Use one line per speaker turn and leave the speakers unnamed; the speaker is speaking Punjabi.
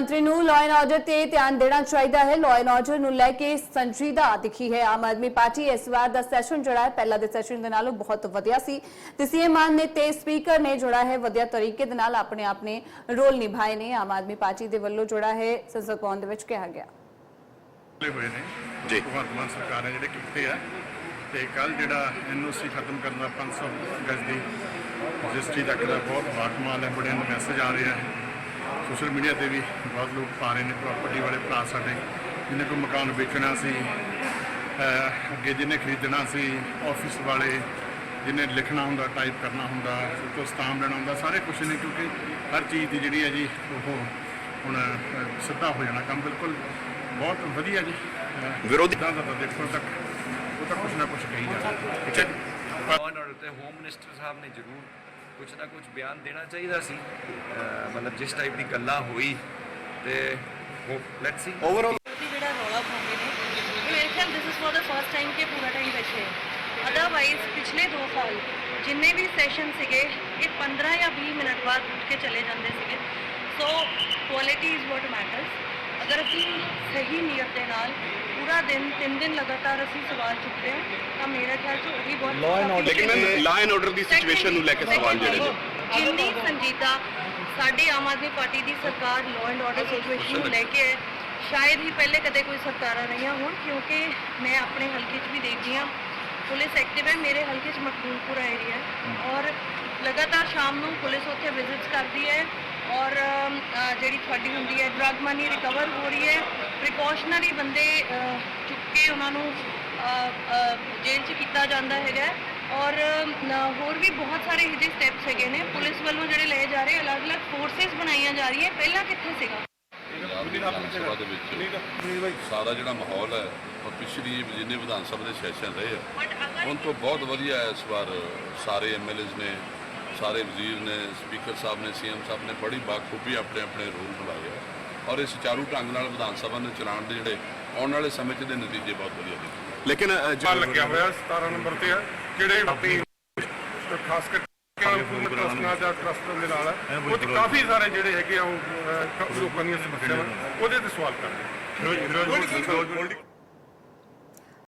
ਮੰਤਰੀ ਨੂੰ ਲਾਅ ਐਂਡ ਆਰਡਰ ਤੇ ਧਿਆਨ ਦੇਣਾ ਚਾਹੀਦਾ ਹੈ। ਲਾਅ ਐਂਡ ਆਰਡਰ ਨੂੰ ਲੈ ਕੇ ਸੰਜੀਦਾ ਦਿਖੀ ਹੈ। ਆਮ ਆਦਮੀ ਪਾਰਟੀ ਇਸ ਵਾਰ ਦਾ ਸੈਸ਼ਨ ਜਿਹੜਾ ਹੈ ਪਹਿਲਾਂ ਦੇ ਸੈਸ਼ਨ ਦੇ ਨਾਲੋਂ ਬਹੁਤ ਵਧੀਆ ਸੀ। ਤੇ ਸੀਐਮ ਮਾਨ ਨੇ ਤੇ ਸਪੀਕਰ ਨੇ ਜਿਹੜਾ ਹੈ ਵਧੀਆ ਤਰੀਕੇ ਦੇ ਨਾਲ ਆਪਣੇ ਆਪਣੇ ਰੋਲ ਨਿਭਾਏ ਨੇ। ਆਮ ਆਦਮੀ ਪਾਰਟੀ ਦੇ ਵੱਲੋਂ ਜਿਹੜਾ ਹੈ ਸੰਸਦ ਭਵਨ ਦੇ ਵਿੱਚ ਕਿਹਾ ਗਿਆ।
ਹੋਏ ਨੇ।
ਜੀ।
ਭਗਵੰਤ ਮਾਨ ਸਰਕਾਰ ਨੇ ਜਿਹੜੇ ਕੀਤੇ ਆ ਤੇ ਕੱਲ ਜਿਹੜਾ ਐਨਓਸੀ ਖਤਮ ਕਰਨ ਦਾ 500 ਗਜ ਦੀ ਰਜਿਸਟਰੀ ਤੱਕ ਦਾ ਬਹੁਤ ਬਾਕਮਾਲ ਹੈ ਬੜੇ ਮੈਸੇਜ ਆ ਰਹੇ ਆ। ਸੋਸ਼ਲ ਮੀਡੀਆ ਤੇ ਵੀ ਬਹੁਤ ਲੋਕ ਪਾ ਰਹੇ ਨੇ ਪ੍ਰਾਪਰਟੀ ਵਾਲੇ ਭਰਾ ਸਾਡੇ ਜਿਹਨੇ ਕੋਈ ਮਕਾਨ ਵੇਚਣਾ ਸੀ ਅੱਗੇ ਜਿਹਨੇ ਖਰੀਦਣਾ ਸੀ ਆਫਿਸ ਵਾਲੇ ਜਿਹਨੇ ਲਿਖਣਾ ਹੁੰਦਾ ਟਾਈਪ ਕਰਨਾ ਹੁੰਦਾ ਤੋਂ ਸਟਾਮ ਲੈਣਾ ਹੁੰਦਾ ਸਾਰੇ ਕੁਛ ਨੇ ਕਿਉਂਕਿ ਹਰ ਚੀਜ਼ ਦੀ ਜਿਹੜੀ ਹੈ ਜੀ ਉਹ ਹੁਣ ਸਿੱਧਾ ਹੋ ਜਾਣਾ ਕੰਮ ਬਿਲਕੁਲ ਬਹੁਤ ਵਧੀਆ ਜੀ।
ਵਿਰੋਧੀ-
ਦਾ ਤਾਂ ਦੇਖੋ ਤੱਕ ਉਹ ਤਾਂ ਕੁਛ ਨਾ ਕੁਛ ਕਹੀ ਜਾ ਠੀਕ ਹੈ
ਤੇ ਹੋਮ ਮਿਨਿਸਟਰ ਸਾਹਿਬ ਨੇ ਜ਼ਰੂਰ ਕੁਝ ਨਾ ਕੁਝ ਬਿਆਨ ਦੇਣਾ ਚਾਹੀਦਾ ਸੀ। ਮਤਲਬ ਜਿਸ ਟਾਈਪ ਦੀ ਗੱਲਾਂ ਹੋਈ ਤੇ ਹੋਪ ਲੈਟਸ ਸੀ
ਓਵਰਆਲ
ਜਿਹੜਾ ਰੌਲਾ ਪਾਉਂਦੇ ਨੇ ਮੇਰੇ ਖਿਆਲ this is for the first time ਕਿ ਪੂਰਾ ਟਾਈਮ ਬੈਠੇ ਅਦਰਵਾਈਜ਼ ਪਿਛਲੇ 2 ਸਾਲ ਜਿੰਨੇ ਵੀ ਸੈਸ਼ਨ ਸੀਗੇ ਇਹ 15 ਜਾਂ 20 ਮਿੰਟ ਬਾਅਦ ਉੱਠ ਕੇ ਚਲੇ ਜਾਂਦੇ ਸੀਗੇ। So quality is what matters ਅਗਰ ਅਸੀਂ ਸਹੀ ਨੀਅਤ ਦੇ ਨਾਲ ਪੂਰਾ ਦਿਨ ਤਿੰਨ ਦਿਨ ਲਗਾਤਾਰ ਅਸੀਂ ਸਵਾਲ ਚੁੱਕਦੇ ਹਾਂ ਤਾਂ ਮੇਰੇ ਖਿਆਲ 'ਚ ਉਹੀ ਬਹੁਤ
ਲੇਕਿਨ ਮੈਂ law and order the situation ਨੂੰ ਲੈ ਕੇ ਸਵਾਲ ਜਿਹੜੇ ਨੇ।
ਜਿੰਨੀ ਸੰਜੀਦਾ ਸਾਡੀ ਆਮ ਆਦਮੀ ਪਾਰਟੀ ਦੀ ਸਰਕਾਰ ਲਾਅ ਐਂਡ ਆਰਡਰ ਸਿਚੁਏਸ਼ਨ ਨੂੰ ਲੈ ਕੇ ਹੈ ਸ਼ਾਇਦ ਹੀ ਪਹਿਲੇ ਕਦੇ ਕੋਈ ਸਰਕਾਰਾਂ ਰਹੀਆਂ ਹੋਣ ਕਿਉਂਕਿ ਮੈਂ ਆਪਣੇ ਹਲਕੇ 'ਚ ਵੀ ਦੇਖਦੀ ਹਾਂ ਪੁਲਿਸ ਐਕਟਿਵ ਹੈ ਮੇਰੇ ਹਲਕੇ 'ਚ ਮਕਬੂਲਪੁਰਾ ਏਰੀਆ ਔਰ ਲਗਾਤਾਰ ਸ਼ਾਮ ਨੂੰ ਪੁਲਿਸ ਉੱਥੇ ਵਿਜ਼ਿਟਸ ਕਰਦੀ ਹੈ ਔਰ ਜਿਹੜੀ ਤੁਹਾਡੀ ਹੁੰਦੀ ਹੈ ਡਰਗ ਮਨੀ ਰਿਕਵਰ ਹੋ ਰਹੀ ਹੈ। ਪ੍ਰੀਕਾਸ਼ਨਰੀ ਬੰਦੇ ਚੁੱਕ ਕੇ ਉਹਨਾਂ ਨੂੰ ਜੇਲ੍ਹ 'ਚ ਕੀਤਾ ਜਾਂਦਾ ਹੈਗਾ। ਔਰ ਹੋਰ ਵੀ ਬਹੁਤ ਸਾਰੇ ਇਹਦੇ ਸਟੈਪਸ ਹੈਗੇ ਨੇ। ਪੁਲਿਸ ਵੱਲੋਂ ਜਿਹੜੇ ਲਏ ਜਾ ਰਹੇ ਅਲੱਗ-ਅਲੱਗ ਫੋਰਸਸ ਬਣਾਈਆਂ ਜਾ ਰਹੀਆਂ। ਪਹਿਲਾਂ ਕਿੱਥੇ ਸੀਗਾ?
ਵਿਧਾਨ ਸਭਾ ਦੇ ਵਿੱਚ ਸਾਰਾ ਜਿਹੜਾ ਮਾਹੌਲ ਹੈ ਉਹ ਪਿਛਲੀ ਜਿੰਨੇ ਵਿਧਾਨ ਸਭਾ ਦੇ ਸੈਸ਼ਨ ਰਹੇ ਹੁਣ ਤੋਂ ਬਹੁਤ ਵਧੀਆ ਹੈ ਇਸ ਵਾਰ ਸਾਰੇ ਐਮਐਲਏਜ਼ ਨੇ ਸਾਰੇ ਵਜ਼ੀਰ ਨੇ ਸਪੀਕਰ ਸਾਹਿਬ ਨੇ ਸੀਐਮ ਸਾਹਿਬ ਨੇ ਬੜੀ ਬਾਖੂਬੀ ਆਪਣੇ ਆਪਣੇ ਰੋਲ ਨਿਭਾਏ ਔਰ ਇਸ ਸੁਚਾਰੂ ਢੰਗ ਨਾਲ ਵਿਧਾਨ ਸਭਾ ਨੂੰ ਚਲਾਉਣ ਦੇ ਜਿਹੜੇ ਆਉਣ ਵਾਲੇ ਸਮੇਂ 'ਚ ਦੇ ਨਤੀਜੇ ਬਹੁਤ ਵਧੀਆ ਨੇ
ਲੇਕਿਨ
ਆ ਲੱਗਿਆ ਹੋਇਆ 17 ਨੰਬਰ ਤੇ ਆ ਕਿਹੜੇ ਆਪਣੀ ਖਾਸ ਕਰਕੇ ਹਕੂਮਤ ਟਰਸਟਾਂ ਦਾ ਟਰਸਟ ਦੇ ਨਾਲ ਉਹ ਕਾਫੀ ਸਾਰੇ ਜਿਹੜੇ ਹੈਗੇ ਆ ਉਹ ਲੋਕਾਂ ਦੀਆਂ ਸਮੱਸਿਆਵਾਂ ਉਹਦੇ ਤੇ ਸਵਾਲ ਕਰਦੇ